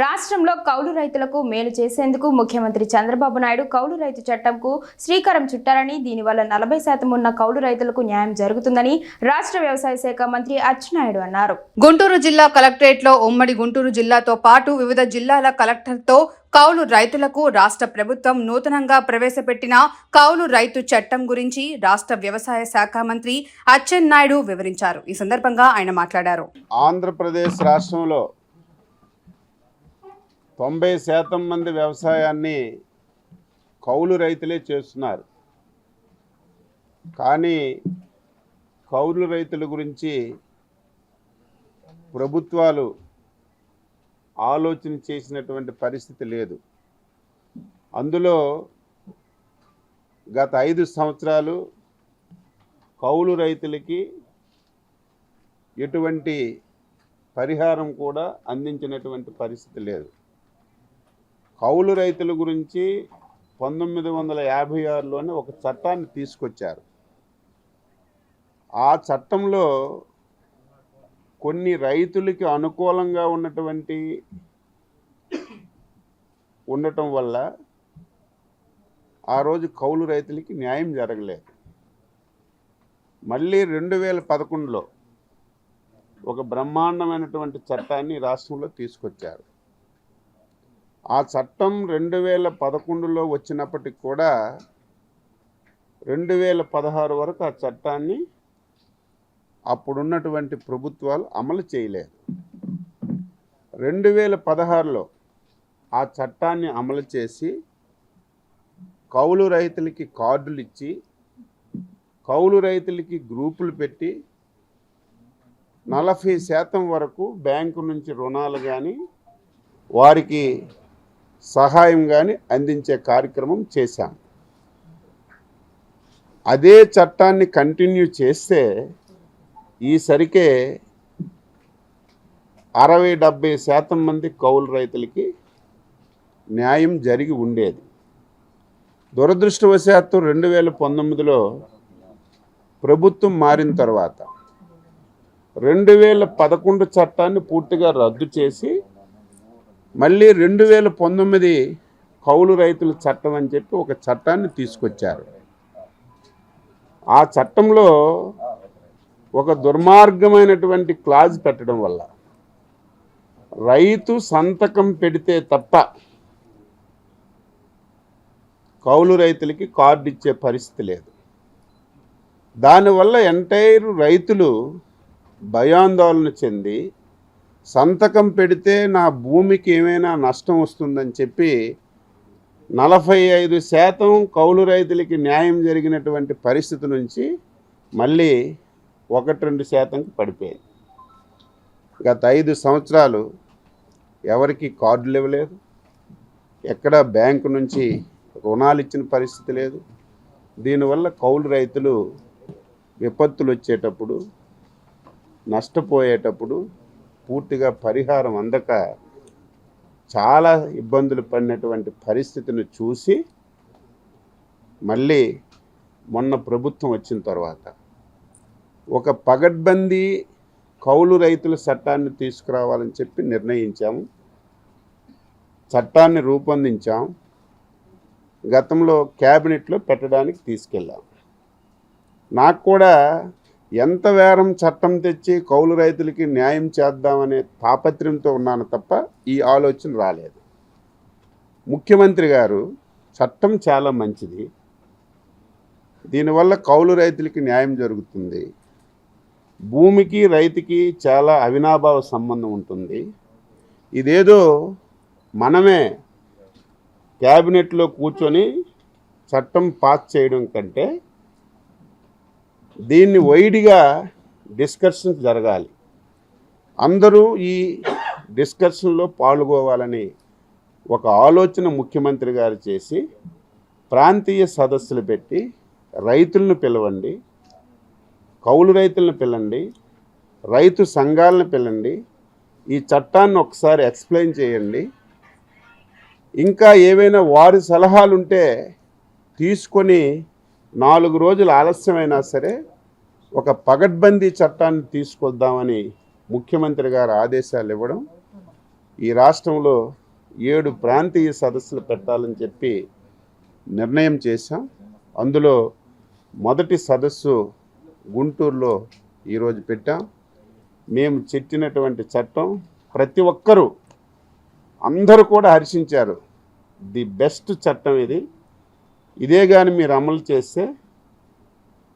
రాష్ట్రంలో కౌలు రైతులకు మేలు చేసేందుకు ముఖ్యమంత్రి చంద్రబాబు నాయుడు కౌలు రైతు చట్టంకు శ్రీకారం చుట్టారని దీనివల్ల నలభై శాతం ఉన్న కౌలు రైతులకు న్యాయం జరుగుతుందని రాష్ట్ర వ్యవసాయ శాఖ మంత్రి అచ్చెన్నాయుడు అన్నారు. గుంటూరు జిల్లా కలెక్టరేట్లో ఉమ్మడి గుంటూరు జిల్లాతో పాటు వివిధ జిల్లాల కలెక్టర్తో కౌలు రైతులకు రాష్ట్ర ప్రభుత్వం నూతనంగా ప్రవేశపెట్టిన కౌలు రైతు చట్టం గురించి రాష్ట్ర వ్యవసాయ శాఖ మంత్రి అచ్చెన్నాయుడు వివరించారు. ఈ సందర్భంగా ఆయన మాట్లాడారు. ఆంధ్రప్రదేశ్ రాష్ట్రంలో తొంభై శాతం మంది వ్యవసాయాన్ని కౌలు రైతులే చేస్తున్నారు. కానీ కౌలు రైతుల గురించి ప్రభుత్వాలు ఆలోచన చేసినటువంటి పరిస్థితి లేదు. అందులో గత ఐదు సంవత్సరాలు కౌలు రైతులకి ఎటువంటి పరిహారం కూడా అందించినటువంటి పరిస్థితి లేదు. కౌలు రైతుల గురించి పంతొమ్మిది వందల యాభై ఆరులోనే ఒక చట్టాన్ని తీసుకొచ్చారు. ఆ చట్టంలో కొన్ని రైతులకి అనుకూలంగా ఉన్నటువంటి ఉండటం వల్ల ఆ రోజు కౌలు రైతులకి న్యాయం జరగలేదు. మళ్ళీ రెండు వేల పదకొండులో ఒక బ్రహ్మాండమైనటువంటి చట్టాన్ని రాష్ట్రంలో తీసుకొచ్చారు. ఆ చట్టం రెండు వేల పదకొండులో వచ్చినప్పటికి కూడా రెండు వేల పదహారు వరకు ఆ చట్టాన్ని అప్పుడున్నటువంటి ప్రభుత్వాలు అమలు చేయలేదు. రెండు వేల పదహారులో ఆ చట్టాన్ని అమలు చేసి కౌలు రైతులకి కార్డులు ఇచ్చి కౌలు రైతులకి గ్రూపులు పెట్టి నలభై శాతం వరకు బ్యాంకు నుంచి రుణాలు కానీ వారికి సహాయం కానీ అందించే కార్యక్రమం చేశాం. అదే చట్టాన్ని కంటిన్యూ చేస్తే ఈసరికే అరవై డెబ్బై శాతం మంది కౌలు రైతులకి న్యాయం జరిగి ఉండేది. దురదృష్టవశాత్తు రెండు వేల పంతొమ్మిదిలో ప్రభుత్వం మారిన తర్వాత రెండు వేల పదకొండు చట్టాన్ని పూర్తిగా రద్దు చేసి మళ్ళీ రెండు వేల పంతొమ్మిది కౌలు రైతుల చట్టం అని చెప్పి ఒక చట్టాన్ని తీసుకొచ్చారు. ఆ చట్టంలో ఒక దుర్మార్గమైనటువంటి క్లాజ్ పెట్టడం వల్ల రైతు సంతకం పెడితే తప్ప కౌలు రైతులకి కార్డు ఇచ్చే పరిస్థితి లేదు. దానివల్ల ఎంటైర్ రైతులు భయాందోళన చెంది సంతకం పెడితే నా భూమికి ఏమైనా నష్టం వస్తుందని చెప్పి నలభై ఐదు శాతం కౌలు రైతులకి న్యాయం జరిగినటువంటి పరిస్థితి నుంచి మళ్ళీ ఒకటి రెండు శాతంకి పడిపోయింది. గత ఐదు సంవత్సరాలు ఎవరికి కార్డులు ఇవ్వలేదు. ఎక్కడ బ్యాంకు నుంచి రుణాలు ఇచ్చిన పరిస్థితి లేదు. దీనివల్ల కౌలు రైతులు విపత్తులు వచ్చేటప్పుడు నష్టపోయేటప్పుడు పూర్తిగా పరిహారం అందక చాలా ఇబ్బందులు పడినటువంటి పరిస్థితిని చూసి మళ్ళీ మొన్న ప్రభుత్వం వచ్చిన తర్వాత ఒక పగడ్బందీ కౌలు రైతుల చట్టాన్ని తీసుకురావాలని చెప్పి నిర్ణయించాము చట్టాన్ని రూపొందించాం. గతంలో క్యాబినెట్లో పెట్టడానికి తీసుకెళ్ళాం. నాకు కూడా ఎంత వేరం చట్టం తెచ్చి కౌలు రైతులకి న్యాయం చేద్దామనే తాపత్రయంతో ఉన్నాను తప్ప ఈ ఆలోచన రాలేదు. ముఖ్యమంత్రి గారు చట్టం చాలా మంచిది. దీనివల్ల కౌలు రైతులకి న్యాయం జరుగుతుంది. భూమికి రైతుకి చాలా అవినాభావ సంబంధం ఉంటుంది. ఇదేదో మనమే క్యాబినెట్లో కూర్చొని చట్టం పాస్ చేయడం కంటే దీన్ని వైడ్గా డిస్కషన్ జరగాలి. అందరూ ఈ డిస్కషన్లో పాల్గొవాలని ఒక ఆలోచన ముఖ్యమంత్రి గారు చేసి ప్రాంతీయ సదస్సులు పెట్టి రైతులను పిలవండి కౌలు రైతులను పిలండి రైతు సంఘాలను పిలండి ఈ చట్టాన్ని ఒకసారి ఎక్స్ప్లెయిన్ చేయండి. ఇంకా ఏవైనా వారి సలహాలుంటే తీసుకొని నాలుగు రోజులు ఆలస్యమైనా సరే ఒక పగడ్బందీ చట్టాన్ని తీసుకొద్దామని ముఖ్యమంత్రి గారు ఆదేశాలు ఇవ్వడం ఈ రాష్ట్రంలో ఏడు ప్రాంతీయ సదస్సులు పెట్టాలని చెప్పి నిర్ణయం చేశాం. అందులో మొదటి సదస్సు గుంటూరులో ఈరోజు పెట్టాం. మేము చెప్పినటువంటి చట్టం ప్రతి ఒక్కరూ అందరూ కూడా హర్షించారు. ది బెస్ట్ చట్టం ఇది. ఇదే కానీ మీరు అమలు చేస్తే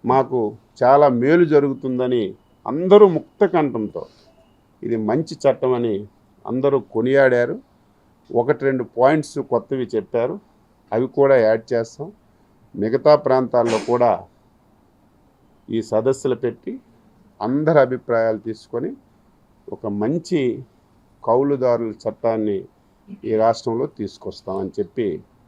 మాకు చాలా మేలు జరుగుతుందని అందరూ ముక్త కంఠంతో ఇది మంచి చట్టం అని అందరూ కొనియాడారు. ఒకటి రెండు పాయింట్స్ కొత్తవి చెప్పారు. అవి కూడా యాడ్ చేస్తాం. మిగతా ప్రాంతాల్లో కూడా ఈ సదస్సులు పెట్టి అందరి అభిప్రాయాలు తీసుకొని ఒక మంచి కౌలుదారుల చట్టాన్ని ఈ రాష్ట్రంలో తీసుకొస్తామని చెప్పి